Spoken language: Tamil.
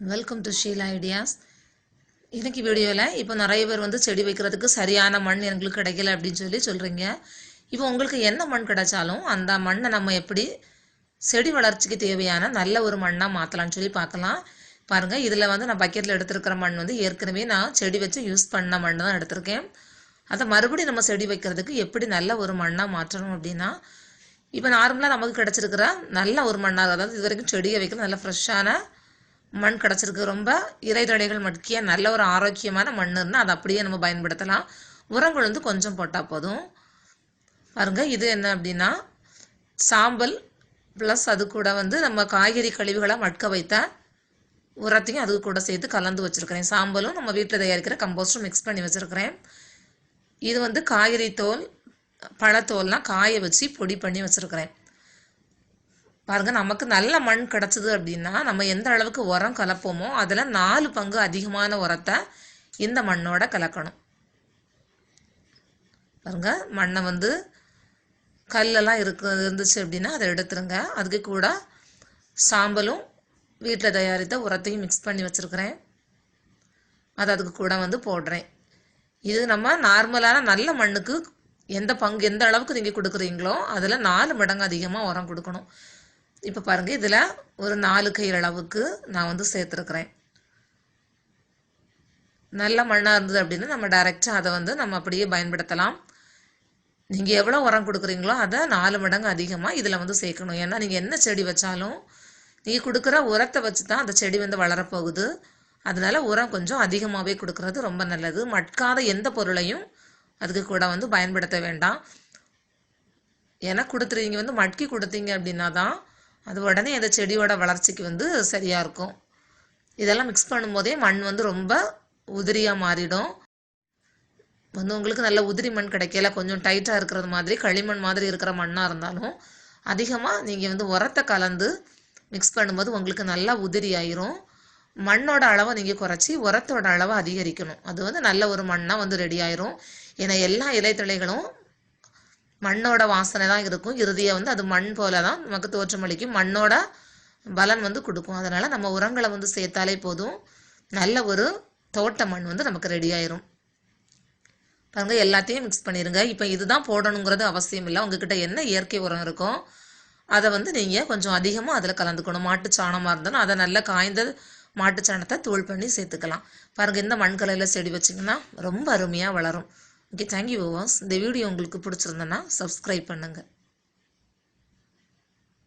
வெல்கம் டு ஷீலா ஐடியாஸ் இன்னைக்கு வீடியோவில் இப்போ நிறைய பேர் வந்து செடி வைக்கிறதுக்கு சரியான மண் எங்களுக்கு கிடைக்கல அப்படின்னு சொல்லி சொல்கிறீங்க இப்போ உங்களுக்கு என்ன மண் கிடைச்சாலும் அந்த மண்ணை நம்ம எப்படி செடி வளர்ச்சிக்கு தேவையான நல்ல ஒரு மண்ணாக மாற்றலாம்னு சொல்லி பார்க்கலாம். பாருங்கள் இதில் வந்து நான் பக்கெட்டில் எடுத்திருக்கிற மண் வந்து ஏற்கனவே நான் செடி வச்சு யூஸ் பண்ண மண் தான் எடுத்திருக்கேன். அதை மறுபடியும் நம்ம செடி வைக்கிறதுக்கு எப்படி நல்ல ஒரு மண்ணாக மாற்றணும் அப்படின்னா இப்போ நார்மலாக நமக்கு கிடச்சிருக்கிற நல்ல ஒரு மண்ணாக அதாவது இது வரைக்கும் செடியை வைக்கிற நல்ல ஃப்ரெஷ்ஷான மண் கிடச்சிருக்கு ரொம்ப. இலைதழைகள் மட்கிய நல்ல ஒரு ஆரோக்கியமான மண் இருந்தால் அதை அப்படியே நம்ம பயன்படுத்தலாம். உரங்கள் வந்து கொஞ்சம் போட்டால் போதும். பாருங்க இது என்ன அப்படின்னா சாம்பல் ப்ளஸ் அது கூட வந்து நம்ம காய்கறி கழிவுகளாக மட்க வைத்த உரத்தையும் அது கூட சேர்த்து கலந்து வச்சுருக்கிறேன். சாம்பலும் நம்ம வீட்டில் தயாரிக்கிற கம்போஸ்டும் மிக்ஸ் பண்ணி வச்சுருக்கிறேன். இது வந்து காய்கறி தோல் பழத்தோல்லாம் காய வச்சு பொடி பண்ணி வச்சுருக்கிறேன். பாருங்க நமக்கு நல்ல மண் கிடச்சிது அப்படின்னா நம்ம எந்த அளவுக்கு உரம் கலப்போமோ அதில் நாலு பங்கு அதிகமான உரத்தை இந்த மண்ணோட கலக்கணும். பாருங்க மண்ணை வந்து கல்லெல்லாம் இருக்கு இருந்துச்சு அப்படின்னா அதை எடுத்துருங்க. அதுக்கு கூட சாம்பலும் வீட்டில் தயாரித்த உரத்தையும் மிக்ஸ் பண்ணி வச்சுருக்கிறேன். அது அதுக்கு கூட வந்து போடுறேன். இது நம்ம நார்மலான நல்ல மண்ணுக்கு எந்த பங்கு எந்த அளவுக்கு நீங்கள் கொடுக்குறீங்களோ அதில் நாலு மடங்கு அதிகமாக உரம் கொடுக்கணும். இப்போ பாருங்கள் இதில் ஒரு நாலு கை அளவுக்கு நான் வந்து சேர்த்துருக்குறேன். நல்ல மண்ணாக இருந்தது அப்படின்னு நம்ம டைரெக்டாக அதை வந்து நம்ம அப்படியே பயன்படுத்தலாம். நீங்கள் எவ்வளோ உரம் கொடுக்குறீங்களோ அதை நாலு மடங்கு அதிகமாக இதில் வந்து சேர்க்கணும். ஏன்னா நீங்கள் என்ன செடி வச்சாலும் நீங்கள் கொடுக்குற உரத்தை வச்சு தான் அந்த செடி வந்து வளரப்போகுது. அதனால உரம் கொஞ்சம் அதிகமாகவே கொடுக்கறது ரொம்ப நல்லது. மட்காத எந்த பொருளையும் அதுக்கு கூட வந்து பயன்படுத்த வேண்டாம். ஏன்னா கொடுத்துருவீங்க வந்து மட்கி கொடுத்தீங்க அப்படின்னா தான் அது உடனே அந்த செடியோட வளர்ச்சிக்கு வந்து சரியாக இருக்கும். இதெல்லாம் மிக்ஸ் பண்ணும்போதே மண் வந்து ரொம்ப உதிரியாக மாறிடும். வந்து உங்களுக்கு நல்ல உதிரி மண் கிடைக்கல கொஞ்சம் டைட்டாக இருக்கிறது மாதிரி களிமண் மாதிரி இருக்கிற மண்ணாக இருந்தாலும் அதிகமாக நீங்கள் வந்து உரத்தை கலந்து மிக்ஸ் பண்ணும்போது உங்களுக்கு நல்லா உதிரி ஆயிரும். மண்ணோட அளவை நீங்கள் குறைச்சி உரத்தோட அளவை அதிகரிக்கணும். அது வந்து நல்ல ஒரு மண்ணாக வந்து ரெடி ஆயிரும். ஏன்னா எல்லா இலைத்தழைகளும் மண்ணோட வாசனை தான் இருக்கும். இறுதியை வந்து அது மண் போல தான் நமக்கு தோற்றமளிக்கும் மண்ணோட பலன் வந்து கொடுக்கும். அதனால் நம்ம உரங்களை வந்து சேர்த்தாலே போதும். நல்ல ஒரு தோட்ட மண் வந்து நமக்கு ரெடி ஆயிரும். பாருங்க எல்லாத்தையும் மிக்ஸ் பண்ணிடுங்க இப்போ இதுதான் போடணுங்கிறது அவசியம் இல்லை. உங்ககிட்ட என்ன இயற்கை உரம் இருக்கோ அதை வந்து நீங்கள் கொஞ்சம் அதிகமாக அதில் கலந்துக்கணும். மாட்டு சாணமாக இருந்தாலும் அதை நல்லா காய்ந்த மாட்டு சாணத்தை தூள் பண்ணி சேர்த்துக்கலாம். பாருங்கள் இந்த மண் கலையில் செடி வச்சிங்கன்னா ரொம்ப அருமையாக வளரும். ஓகே தேங்க்யூ வாஸ் இந்த வீடியோ உங்களுக்கு பிடிச்சிருந்தேன்னா சப்ஸ்கிரைப் பண்ணுங்கள்